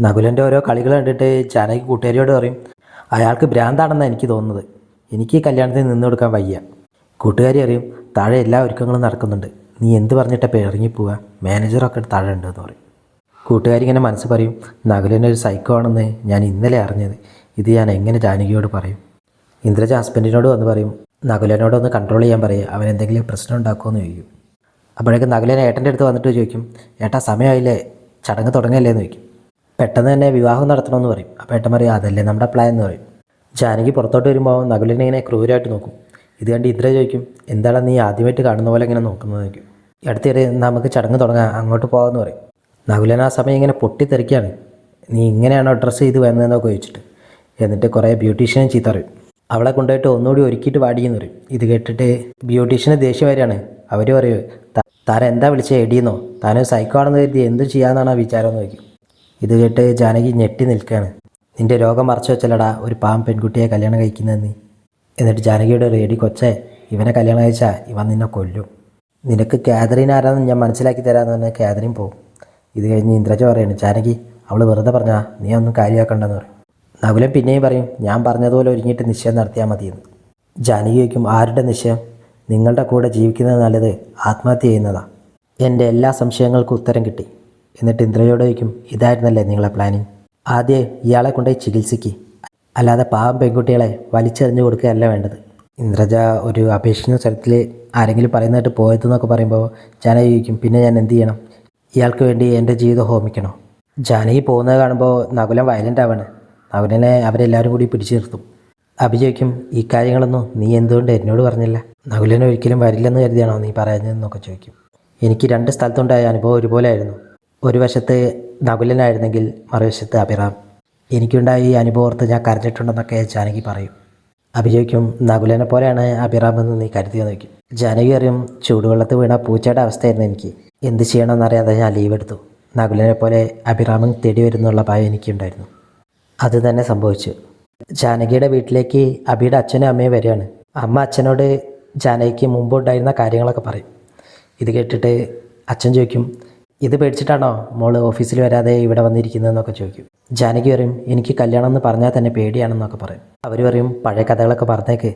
നകുലന്റെ ഓരോ കളികൾ കണ്ടിട്ട് ജാനകി കൂട്ടുകാരിയോട് പറയും അയാൾക്ക് ഭ്രാന്താണെന്നാണ് എനിക്ക് തോന്നുന്നത്. എനിക്ക് ഈ കല്യാണത്തിന് നിന്ന് കൊടുക്കാൻ വയ്യ. കൂട്ടുകാരി അറിയും താഴെ എല്ലാ ഒരുക്കങ്ങളും നടക്കുന്നുണ്ട്. നീ എന്ത് പറഞ്ഞിട്ടപ്പോൾ ഇറങ്ങിപ്പോവുക മാനേജറൊക്കെ താഴെ ഉണ്ടെന്ന് പറയും. കൂട്ടുകാരി ഇങ്ങനെ മനസ്സ് പറയും നകുലനൊരു സൈക്കോ ആണെന്ന് ഞാൻ ഇന്നലെ അറിഞ്ഞത്. ഇത് ഞാൻ എങ്ങനെ ജാനകിയോട് പറയും? ഇന്ദ്രജ ഹസ്ബൻഡിനോട് വന്ന് പറയും നകുലനോടൊന്ന് കൺട്രോൾ ചെയ്യാൻ പറയും. അവൻ എന്തെങ്കിലും പ്രശ്നം ഉണ്ടാക്കുമെന്ന് ചോദിക്കും. അപ്പോഴേക്കും നകുലൻ ഏട്ടന്റെ അടുത്ത് വന്നിട്ട് ചോദിക്കും ഏട്ടാ സമയമായില്ലേ? ചടങ്ങ് തുടങ്ങല്ലേ? എന്ന് ചോദിക്കും. പെട്ടെന്ന് തന്നെ വിവാഹം നടത്തണമെന്ന് പറയും. അപ്പോൾ ഏട്ടൻ പറയും അതല്ലേ നമ്മുടെ പ്ലാൻ എന്ന് പറയും. ജാനകി പുറത്തോട്ട് വരുമ്പോൾ നകുലിനെ ഇങ്ങനെ ക്രൂരായിട്ട് നോക്കും. ഇത് കണ്ട് ഇന്ദ്ര ചോദിക്കും എന്താണ് നീ ആദ്യമായിട്ട് കാണുന്ന പോലെ ഇങ്ങനെ നോക്കുന്നത്? ചോദിക്കും. അടുത്തിടെ നമുക്ക് ചടങ്ങ് തുടങ്ങാം അങ്ങോട്ട് പോകാമെന്ന് പറയും. നകുലൻ ആ സമയം ഇങ്ങനെ പൊട്ടിത്തെറിക്കുകയാണ്. നീ ഇങ്ങനെയാണോ ഡ്രസ്സ് ചെയ്ത് വന്നതെന്നൊക്കെ ചോദിച്ചിട്ട്? എന്നിട്ട് കുറേ ബ്യൂട്ടീഷ്യനെ ചീത്ത പറയും. അവളെ കൊണ്ടുപോയിട്ട് ഒന്നുകൂടി ഒരുക്കിയിട്ട് വാടിയെന്ന് പറയും. ഇത് കേട്ടിട്ട് ബ്യൂട്ടീഷ്യന് ദേഷ്യം വരികയാണ്. അവർ പറയും താൻ എന്താ വിളിച്ചത് എടിയെന്നോ താനൊരു സൈക്കോ ആണെന്ന് കരുതി എന്ത് ചെയ്യാമെന്നാണ് ആ വിചാരം എന്ന് ചോദിക്കും. ഇത് കേട്ട് ജാനകി ഞെട്ടി നിൽക്കുകയാണ് നിന്റെ രോഗം മറച്ചു വെച്ചല്ലടാ ഒരു പാവം പെൺകുട്ടിയെ കല്യാണം കഴിക്കുന്നതെന്ന്. എന്നിട്ട് ജാനകിയുടെ റേഡി കൊച്ചേ ഇവനെ കല്യാണം കഴിച്ചാൽ ഇവൻ നിന്നെ കൊല്ലും. നിനക്ക് കാതറിൻ ആരാന്ന് ഞാൻ മനസ്സിലാക്കി തരാമെന്ന് പറഞ്ഞാൽ കാതറിൻ പോവും. ഇത് കഴിഞ്ഞ് ഇന്ദ്രജ പറയാണ് ജാനകി അവൾ വെറുതെ പറഞ്ഞാ നീ ഒന്നും കാര്യമാക്കണ്ടെന്ന് പറയും. നകുലൻ പിന്നെയും പറയും ഞാൻ പറഞ്ഞതുപോലെ ഒരുങ്ങിയിട്ട് നിശ്ചയം നടത്തിയാൽ മതിയെന്ന്. ജാനകി വയ്ക്കും ആരുടെ നിശ്ചയം? നിങ്ങളുടെ കൂടെ ജീവിക്കുന്നത് നല്ലത് ആത്മഹത്യ ചെയ്യുന്നതാണ് എന്റെ എല്ലാ സംശയങ്ങൾക്കും ഉത്തരം കിട്ടി. എന്നിട്ട് ഇന്ദ്രയോട് ചോദിക്കും ഇതായിരുന്നല്ലേ നിങ്ങളെ പ്ലാനിങ് ആദ്യം ഇയാളെ കൊണ്ടുപോയി ചികിത്സിക്ക്. അല്ലാതെ പാവം പെൺകുട്ടികളെ വലിച്ചെറിഞ്ഞു കൊടുക്കുകയല്ല വേണ്ടത്. ഇന്ദ്രജ ഒരു അപേക്ഷിക്കുന്ന സ്ഥലത്തിൽ ആരെങ്കിലും പറയുന്നതായിട്ട് പോയതെന്നൊക്കെ പറയുമ്പോൾ ജാനകി ചോദിക്കും പിന്നെ ഞാൻ എന്ത് ചെയ്യണം? ഇയാൾക്ക് വേണ്ടി എന്റെ ജീവിതം ഹോമിക്കണോ? ജാനകി പോകുന്നത് കാണുമ്പോൾ നകുലം വയലന്റ് ആവാണ്. നകുലനെ അവരെല്ലാവരും കൂടി പിടിച്ചു നിർത്തും. അഭിജയ്ക്കും ഈ കാര്യങ്ങളൊന്നും നീ എന്തുകൊണ്ട് എന്നോട് പറഞ്ഞില്ല? നകുലനെ ഒരിക്കലും വരില്ലെന്ന് കരുതിയാണോ നീ പറയുന്നതെന്നൊക്കെ ചോദിക്കും. എനിക്ക് രണ്ട് സ്ഥലത്തുണ്ടായ അനുഭവം ഒരുപോലെ ആയിരുന്നു. ഒരു വശത്ത് നകുലനായിരുന്നെങ്കിൽ മറുവശത്ത് അഭിറാം. എനിക്കുണ്ടായ ഈ അനുഭവം ഓർത്ത് ഞാൻ കരഞ്ഞിട്ടുണ്ടെന്നൊക്കെ ജാനകി പറയും. അഭിജയ്ക്കും നകുലനെ പോലെയാണ് അഭിറാം എന്ന് നീ കരുതി നോക്കി ജാനകി അറിയും ചൂടുവെള്ളത്ത് വീണ പൂച്ചയുടെ അവസ്ഥയായിരുന്നു എനിക്ക്. എന്ത് ചെയ്യണമെന്നറിയാതെ ഞാൻ ലീവ് എടുത്തു. നകുലനെ പോലെ അഭിറാമൻ തേടി വരുന്നുള്ള ഭയം എനിക്കുണ്ടായിരുന്നു. അത് തന്നെ സംഭവിച്ചു. ജാനകിയുടെ വീട്ടിലേക്ക് അബിയുടെ അച്ഛനും അമ്മയും വരികയാണ്. അമ്മ അച്ഛനോട് ജാനകിക്ക് മുമ്പുണ്ടായിരുന്ന കാര്യങ്ങളൊക്കെ പറയും. ഇത് കേട്ടിട്ട് അച്ഛൻ ചോദിക്കും ഇത് പേടിച്ചിട്ടാണോ മോൾ ഓഫീസിൽ വരാതെ ഇവിടെ വന്നിരിക്കുന്നതെന്നൊക്കെ ചോദിക്കും. ജാനകി പറയും എനിക്ക് കല്യാണം എന്ന് പറഞ്ഞാൽ തന്നെ പേടിയാണെന്നൊക്കെ പറയും. അവർ പറയും പഴയ കഥകളൊക്കെ പറഞ്ഞേക്ക്.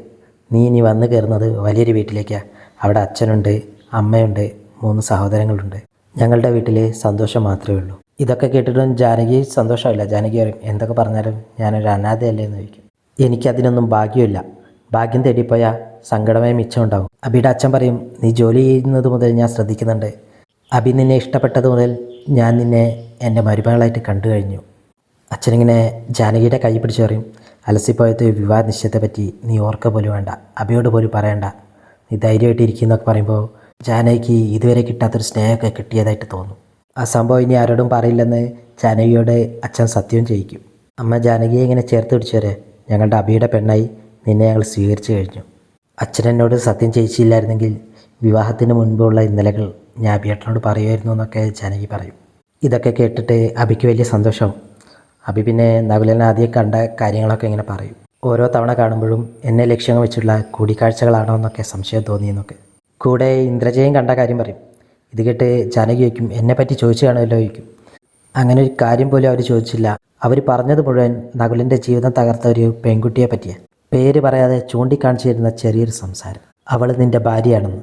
നീ ഇനി വന്ന് കയറുന്നത് വലിയൊരു വീട്ടിലേക്കാണ് അവിടെ അച്ഛനുണ്ട് അമ്മയുണ്ട് മൂന്ന് സഹോദരങ്ങളുണ്ട്. ഞങ്ങളുടെ വീട്ടിൽ സന്തോഷം മാത്രമേ ഉള്ളൂ. ഇതൊക്കെ കേട്ടിട്ടും ജാനകി സന്തോഷമില്ല ജാനകി പറയും എന്തൊക്കെ പറഞ്ഞാലും ഞാനൊരു അനാഥയല്ലേ എന്ന് ചോദിക്കും. എനിക്കതിനൊന്നും ഭാഗ്യമില്ല. ഭാഗ്യം തേടിപ്പോയാൽ സങ്കടമേ മിച്ചമുണ്ടാവും. അബിയുടെ അച്ഛൻ പറയും നീ ജോലി ചെയ്യുന്നത് മുതൽ ഞാൻ ശ്രദ്ധിക്കുന്നുണ്ട്. അബി നിന്നെ ഇഷ്ടപ്പെട്ടത് മുതൽ ഞാൻ നിന്നെ എന്റെ മരുമകളായിട്ട് കണ്ടു കഴിഞ്ഞു. അച്ഛനിങ്ങനെ ജാനകിയുടെ കൈ പിടിച്ച് പറയും അലസിപ്പോയത്തെ വിവാഹ നിശ്ചയത്തെ പറ്റി നീ ഓർക്ക പോലും വേണ്ട. അബിയോട് പോലും പറയണ്ട. നീ ധൈര്യമായിട്ട് ഇരിക്കുന്നൊക്കെ പറയുമ്പോൾ ജാനകിക്ക് ഇതുവരെ കിട്ടാത്തൊരു സ്നേഹമൊക്കെ കിട്ടിയതായിട്ട് തോന്നും. ആ സംഭവം ഇനി ആരോടും പറയില്ലെന്ന് ജാനകിയോട് അച്ഛൻ സത്യവും ചെയ്യിക്കും. അമ്മ ജാനകിയെ ഇങ്ങനെ ചേർത്ത് പിടിച്ചവരെ ഞങ്ങളുടെ അബിയുടെ പെണ്ണായി നിന്നെ ഞങ്ങൾ സ്വീകരിച്ചു കഴിഞ്ഞു. അച്ഛൻ എന്നോട് സത്യം ചെയ്യിച്ചില്ലായിരുന്നെങ്കിൽ വിവാഹത്തിന് മുൻപുള്ള ഇന്നലകൾ ഞാൻ അബിയേട്ടനോട് പറയുമായിരുന്നു എന്നൊക്കെ ജാനകി പറയും ഇതൊക്കെ കേട്ടിട്ട് അബിക്ക് വലിയ സന്തോഷവും അബി പിന്നെ നകുലനെ ആദ്യം കണ്ട കാര്യങ്ങളൊക്കെ ഇങ്ങനെ പറയും. ഓരോ തവണ കാണുമ്പോഴും എന്നെ ലക്ഷ്യം വെച്ചുള്ള കൂടിക്കാഴ്ചകളാണോ എന്നൊക്കെ സംശയം തോന്നിയെന്നൊക്കെ കൂടെ ഇന്ദ്രജയും കണ്ട കാര്യം പറയും. ഇത് കേട്ട് ജാനകി ചോദിക്കും എന്നെ പറ്റി ചോദിച്ചു കാണുമല്ലോ? ചോദിക്കും. അങ്ങനെ ഒരു കാര്യം പോലും അവർ ചോദിച്ചില്ല. അവർ പറഞ്ഞത് മുഴുവൻ നകുലിന്റെ ജീവിതം തകർത്ത ഒരു പെൺകുട്ടിയെ പറ്റിയാണ് പേര് പറയാതെ ചൂണ്ടിക്കാണിച്ചു തരുന്ന ചെറിയൊരു സംസാരം. അവൾ നിന്റെ ഭാര്യയാണെന്ന്.